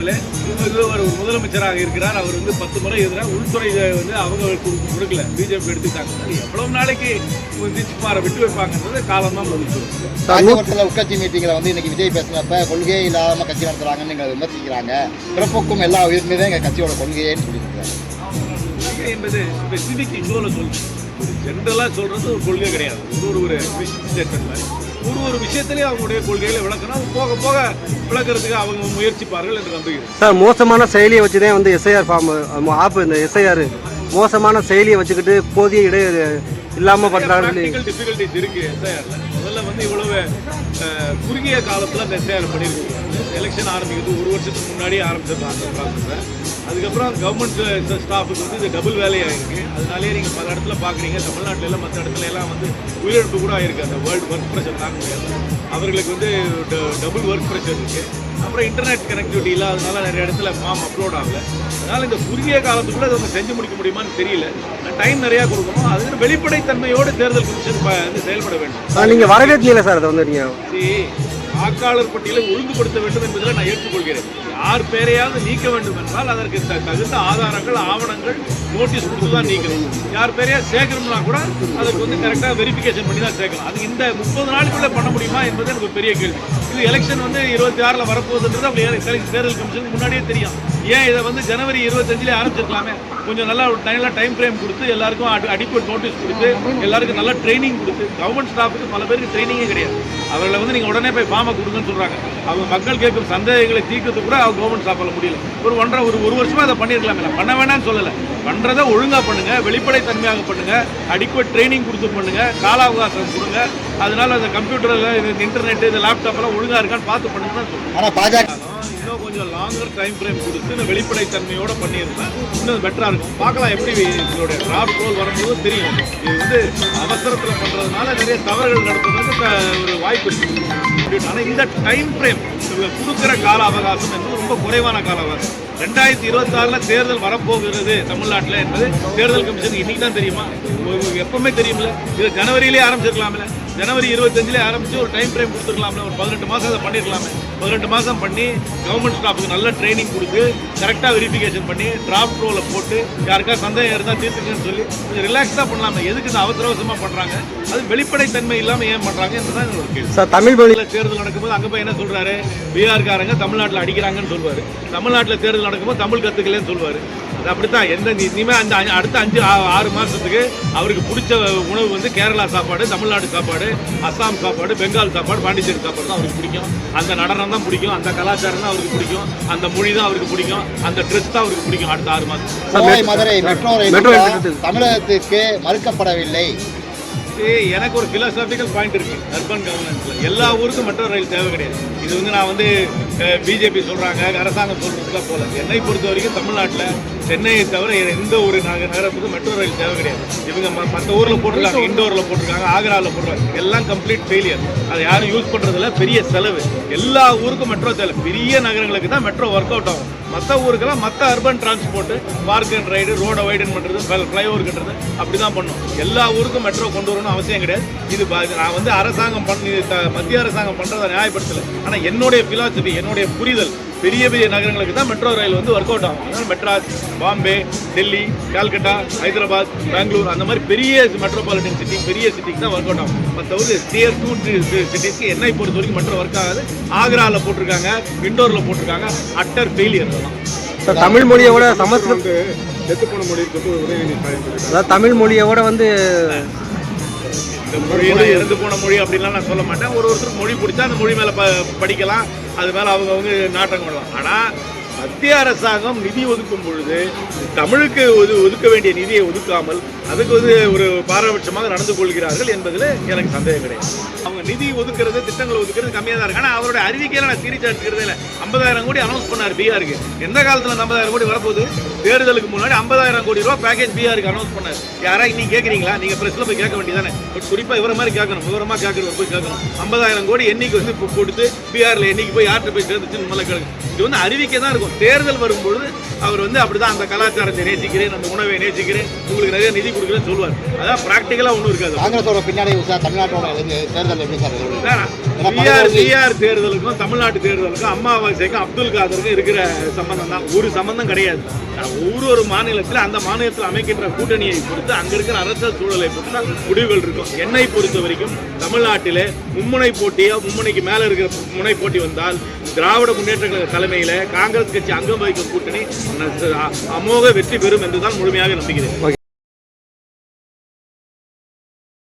ஒரு முதலமைச்சராக இருக்கிறார். அவர் வந்து பத்து முறை எதிராக உள்துறை வந்து அவங்க கொடு- கொடுக்கல. பிஜேபி எடுத்துட்டாங்க. எவ்வளவு நாளைக்கு நிதிஷ்குமாரை விட்டு வைப்பாங்கன்றது காலம் தான் பதில் உட்கட்சி மீட்டிங்கில் வந்து இன்னைக்கு விஜய் பேசினப்ப கொள்கையே இல்லாம கட்சி நடத்துறாங்கன்னு எங்களை விமர்சிக்கிறாங்க. பிறப்புக்கும் எல்லா உயிர்மையுமே எங்க கட்சியோட கொள்கையேன்னு சொல்லியிருக்காங்க. என்பது ஸ்பெசிபிக் இவ்வளோ சொல்லணும் ஒரு ஜென்ரலாக சொல்றது ஒரு கொள்கை கிடையாது. ஒரு ஒரு ஒரு ஸ்டேட்மெண்ட் மாதிரி ஒரு ஒரு விஷயத்திலேயே அவங்களுடைய கொள்கைகளை விளக்கணும். போக போக விளக்குறதுக்கு அவங்க முயற்சிப்பார்கள் என்று நம்புகிறேன். சார் மோசமான செயலியை வச்சு தான் வந்து எஸ்ஐஆர் ஃபார்ம் ஆப் இந்த எஸ்ஐஆர் மோசமான செயலியை வச்சுக்கிட்டு போதிய இடை இல்லாமல் ப்ராக்டிக்கல் டிஃபிகல்ட்டிஸ் இருக்கு எஸ்ஐஆர்ல முதல்ல வந்து இவ்வளவு குறுகிய காலத்துல அந்த எஸ்ஐஆர் பண்ணியிருக்காங்க எலெக்ஷன் ஆரம்பிக்கிறது ஒரு வருஷத்துக்கு முன்னாடியே ஆரம்பிச்சிருக்காங்க அதுக்கப்புறம் கவர்மெண்ட் ஸ்டாஃபுக்கு வந்து இது டபுள் வேலையாக இருக்குது அதனாலேயே நீங்கள் பல இடத்துல பார்க்குறீங்க தமிழ்நாட்டில் எல்லாம் மற்ற இடத்துல எல்லாம் வந்து உயிரிழப்பு கூட ஆயிருக்கு. அந்த வேர்ல்டு ஒர்க் ப்ரெஷர் தாங்க முடியாது அவர்களுக்கு வந்து டபுள் ஒர்க் ப்ரெஷர் இருக்குது அப்புறம் இன்டர்நெட் கனெக்டிவிட்டி இல்லாதனால நிறைய இடத்துல ஃபார்ம் அப்லோட் ஆகல. அதனால இந்த குறுகிய காலத்துக்குள்ள அதை அவங்க செஞ்சு முடிக்க முடியுமான்னு தெரியல. டைம் நிறையா கொடுக்கணும். அதுக்கு வெளிப்படைத்தன்மையோடு தேர்தல் கமிஷன் வந்து செயல்பட வேண்டும். நீங்கள் வரவேற்றீங்களா சார் அதை வந்து நீங்கள் வாக்காளர் பட்டியலை ஒழுங்குபடுத்த வேண்டும் என்பதில் நான் ஏற்றுக்கொள்கிறேன். யார் பேரையாவது நீக்க வேண்டும் என்றால் அதற்கு தகுந்த ஆதாரங்கள் ஆவணங்கள் நோட்டீஸ் கொடுத்து தான் நீக்கணும். யார் பேரையா சேர்க்கணும்னா கூட அதற்கு வந்து கரெக்டாக வெரிஃபிகேஷன் பண்ணி தான் சேர்க்கணும் அது இந்த முப்பது நாளுக்குள்ள பண்ண முடியுமா என்பது எனக்கு பெரிய கேள்வி. இது எலெக்ஷன் வந்து இருபத்தி ஆறில் வரப்போகுதுன்றது அப்படி தேர்தல் கமிஷனுக்கு முன்னாடியே தெரியும். ஏன் இதை வந்து ஜனவரி இருபத்தஞ்சிலே ஆரம்பிச்சிருக்கலாமே? கொஞ்சம் நல்லா நல்லா டைம் ஃப்ரேம் கொடுத்து எல்லாருக்கும் அடிக்குவட் நோட்டீஸ் கொடுத்து எல்லாருக்கும் நல்லா ட்ரைனிங் கொடுத்து கவர்மெண்ட் ஸ்டாஃபுக்கு பல பேருக்கு ட்ரைனிங்கே கிடையாது. அவர்களை வந்து நீங்கள் உடனே போய் ஃபார்மை கொடுங்கன்னு சொல்கிறாங்க அவங்க மக்கள் கேட்கும் சந்தேகங்களை தீர்க்கிறது கூட அவங்க கவர்மெண்ட் ஸ்டாஃபால் முடியல. ஒரு ஒன்றரை ஒரு ஒரு வருஷமாக அதை பண்ணியிருக்கலாமே பண்ண வேணாம்னு சொல்லலை. பண்ணுறதை ஒழுங்காக பண்ணுங்கள் வெளிப்படை தன்மையாக பண்ணுங்க அடிக்குவட் ட்ரைனிங் கொடுத்து பண்ணுங்க கால அவகாசம் கொடுங்க. அதனால அந்த கம்ப்யூட்டரில் இன்டர்நெட் இந்த லேப்டாப்பெல்லாம் ஒழுங்காக இருக்கான்னு பார்த்து பண்ணுங்கன்னு சொல்லுங்கள் ஆனால் பாஜக இன்னும் கொஞ்சம் லாங்கர் டைம் ஃப்ரேம் கொடுத்து இந்த வெளிப்படை தன்மையோட பண்ணியிருந்தா இன்னும் பெட்டராக இருக்கும். பார்க்கலாம் எப்படி இதோட டிராஃப்ட் ரோல் வரும்போது தெரியும். இது வந்து அவசரத்தில் பண்ணுறதுனால நிறைய தவறுகள் நடப்பதற்கு ஒரு வாய்ப்பு இருக்குது ஆனால் இந்த டைம் ஃப்ரேம் கொடுக்குற கால அவகாசம் என்பது ரொம்ப குறைவான கால அவகாசம். ரெண்டாயிரத்தி இருபத்தாறில் தேர்தல் வரப்போகிறது தமிழ்நாட்டில் என்பது தேர்தல் கமிஷனுக்கு இன்னைக்கு தான் தெரியுமா? எப்பவுமே தெரியுமில்ல இது ஜனவரியிலே ஆரம்பிச்சிருக்கலாம்ல. ஜனவரி இருபத்தஞ்சிலே ஆரம்பிச்சு ஒரு டைம் ஃப்ரேம் கொடுத்துருக்கலாம்ல. ஒரு பதினெட்டு மாதம் அதை பண்ணிருக்கலாமே பதினெட்டு மாதம் பண்ணி கவர்மெண்ட் ஸ்டாஃபுக்கு நல்ல ட்ரைனிங் கொடுத்து கரெக்டாக வெரிஃபிகேஷன் பண்ணி டிராஃப்ட் ரோலை போட்டு யாருக்கா சந்தேகம் இருந்தால் தீர்த்துக்கன்னு சொல்லி கொஞ்சம் ரிலாக்ஸாக பண்ணலாமே எதுக்கு இந்த அவசர அவசரமாக பண்ணுறாங்க அது வெளிப்படைத்தன்மை இல்லாமல் ஏன் பண்ணுறாங்க என்பதுதான் என்னோட கேள்வி. சார் தமிழ் மொழி தமிழ்நாட்டில் தேர்தல் நடக்கும்போது அங்கே போய் என்ன சொல்றாரு? பீகார்காரங்க தமிழ்நாட்டில் அடிக்கிறாங்கன்னு சொல்லுவாரு தமிழ்நாட்டில் தேர்தல் நடக்கும்போது தமிழ் கத்துக்கலன்னு சொல்லுவாரு. அது அப்படித்தான். எந்த இனிமே அந்த அடுத்த அஞ்சு ஆறு மாசத்துக்கு அவருக்கு பிடிச்ச உணவு வந்து கேரளா சாப்பாடு தமிழ்நாடு சாப்பாடு அஸ்ஸாம் சாப்பாடு பெங்கால் சாப்பாடு பாண்டிச்சேரி சாப்பாடு தான் அவருக்கு பிடிக்கும். அந்த நடனம் தான் பிடிக்கும். அந்த கலாச்சாரம் தான் அவருக்கு பிடிக்கும். அந்த மொழி தான் அவருக்கு பிடிக்கும். அந்த ட்ரெஸ் தான் அவருக்கு பிடிக்கும் அடுத்த ஆறு மாசம். Kovai Madurai metro rail. தமிழகத்துக்கு மறுக்கப்படவில்லை. எனக்கு ஒரு பிலாசாபிக்கல் பாயிண்ட் இருக்கு. அர்பன் கவர்னன்ஸ்ல எல்லா ஊருக்கும் மெட்ரோ ரயில் தேவை கிடையாது. இது வந்து நான் வந்து பிஜேபி சொல்றாங்க அரசாங்கம் சொல்றதுக்குலாம் போல என்னை பொறுத்த வரைக்கும் தமிழ்நாட்டில் சென்னையை தவிர எந்த ஒரு நக நகரத்துக்கும் மெட்ரோ ரயில் தேவை கிடையாது. இவங்க மற்ற ஊர்ல போட்டிருக்காங்க இண்டோர்ல போட்டிருக்காங்க ஆக்ராவில் போட்டிருக்காங்க. எல்லாம் கம்ப்ளீட் ஃபெயிலியர் அதை யாரும் யூஸ் பண்றதுல பெரிய செலவு. எல்லா ஊருக்கும் மெட்ரோ தேவை. பெரிய நகரங்களுக்கு தான் மெட்ரோ ஒர்க் அவுட் ஆகும். மற்ற ஊருக்கெல்லாம் மற்ற urban transport park and ride ரோடை வைடன் பண்ணுறது ஃப்ளைஓவர் கட்டுறது அப்படி தான் பண்ணும். எல்லா ஊருக்கும் மெட்ரோ கொண்டு வரணும்னு அவசியம் கிடையாது. இது நான் வந்து அரசாங்கம் பண்ணி மத்திய அரசாங்கம் பண்ணுறதை நியாயப்படுத்தலை. ஆனால் என்னுடைய பிலாசபி என்னுடைய புரிதல் பெரிய பெரிய நகரங்களுக்கு தான் மெட்ரோ ரயில் வந்து ஒர்க் அவுட் ஆகும். அதனால மெட்ராஸ் பாம்பே டெல்லி கால்கட்டா ஹைதராபாத் பெங்களூர் அந்த மாதிரி பெரிய மெட்ரோபாலிட்டன் சிட்டி பெரிய சிட்டிக்கு தான் ஒர்க் அவுட் ஆகும். மற்ற ஊர் டியர் டூ சிட்டிஸ்க்கு என்னை பொறுத்த வரைக்கும் மெட்ரோ ஒர்க் ஆகாது. ஆக்ராவில் போட்டிருக்காங்க இண்டோரில் போட்டிருக்காங்க. அட்டர் ஃபெயிலியர் அதெல்லாம் சார் தமிழ் மொழியோட சமஸ்கிருத அதாவது தமிழ் மொழியோட வந்து இந்த மொழி நான் இறந்து போன மொழி அப்படின்லாம் நான் சொல்ல மாட்டேன். ஒரு ஒருத்தர் மொழி பிடிச்சா அந்த மொழி மேலே ப படிக்கலாம். அது மேலே அவங்க அவங்க நாட்டம் கொள்ளலாம். ஆனால் மத்திய அரசாங்கம் நிதி ஒதுக்கும் பொழுது தமிழுக்கு ஒது ஒதுக்க வேண்டிய நிதியை ஒதுக்காமல் அதுக்கு வந்து ஒரு பாரபட்சமாக நடந்து கொள்கிறார்கள் என்பதில் எனக்கு சந்தேகம் கிடையாது. அவங்க நிதி ஒதுக்குறது திட்டங்களை ஒதுக்குறது கம்மியாக தான் இருக்கு. ஆனால் அவருடைய அறிவிக்கையில நான் சீரியஸாக எடுத்துக்கிறதே இல்லை. ஐம்பதாயிரம் கோடி அனௌன்ஸ் பண்ணார் பிஆருக்கு எந்த காலத்தில் அந்த ஐம்பதாயிரம் கோடி வரப்போகுது? தேர்தலுக்கு முன்னாடி ஐம்பதாயிரம் கோடி ரூபா பேக்கேஜ் பிஆருக்கு அனௌன்ஸ் பண்ணார். யாரா இன்னைக்கு கேட்குறீங்களா நீங்கள் பிரச்சனை போய் கேட்க வேண்டியதானே பட் குறிப்பாக இவர மாதிரி கேட்கணும். விவரமாக கேட்கணும் போய் கேட்கணும். ஐம்பதாயிரம் கோடி என்னைக்கு வந்து இப்போ கொடுத்து பிஆரில் என்னைக்கு போய் யார்கிட்ட போய் சேர்ந்துச்சுன்னு முதல்ல கேளுங்க. இது வந்து அறிவிக்கை தான் இருக்கும். தேர்தல் வரும்பொழுது அவர் வந்து அப்படிதான் அந்த கலாச்சாரத்தை நேசிக்கிறேன் அந்த உணவை நேசிக்கிறேன். உங்களுக்கு நிறைய நிதி கொடுக்குறேன்னு சொல்லுவார். அதான் ப்ராக்டிக்கலாக ஒன்றும் இருக்காது. காங்கிரஸோட பின்னாடி சார் தமிழ்நாட்டோட தேர்தல் எப்படி சார் பிஆர் பிஆர் தேர்தலுக்கும் தமிழ்நாட்டு தேர்தலுக்கும் அம்மாவாசைக்கும் அப்துல் காதருக்கும் இருக்கிற சம்பந்தம் தான் ஒரு சம்பந்தம் கிடையாது. ஒரு ஒரு மாநிலத்தில் அந்த மாநிலத்தில் அமைக்கின்ற கூட்டணியை பொறுத்து அங்க இருக்கிற அரசியல் சூழலை பொறுத்து தான் முடிவுகள் இருக்கும். என்னை பொறுத்த வரைக்கும் தமிழ்நாட்டிலே மும்முனை போட்டியோ மும்முனைக்கு மேல இருக்கிற முனை போட்டி வந்தால் திராவிட முன்னேற்ற கழக தலைமையில காங்கிரஸ் கட்சி அங்கம் வகிக்கும் கூட்டணி அமோக வெற்றி பெறும் என்றுதான் முழுமையாக நம்புகிறேன்.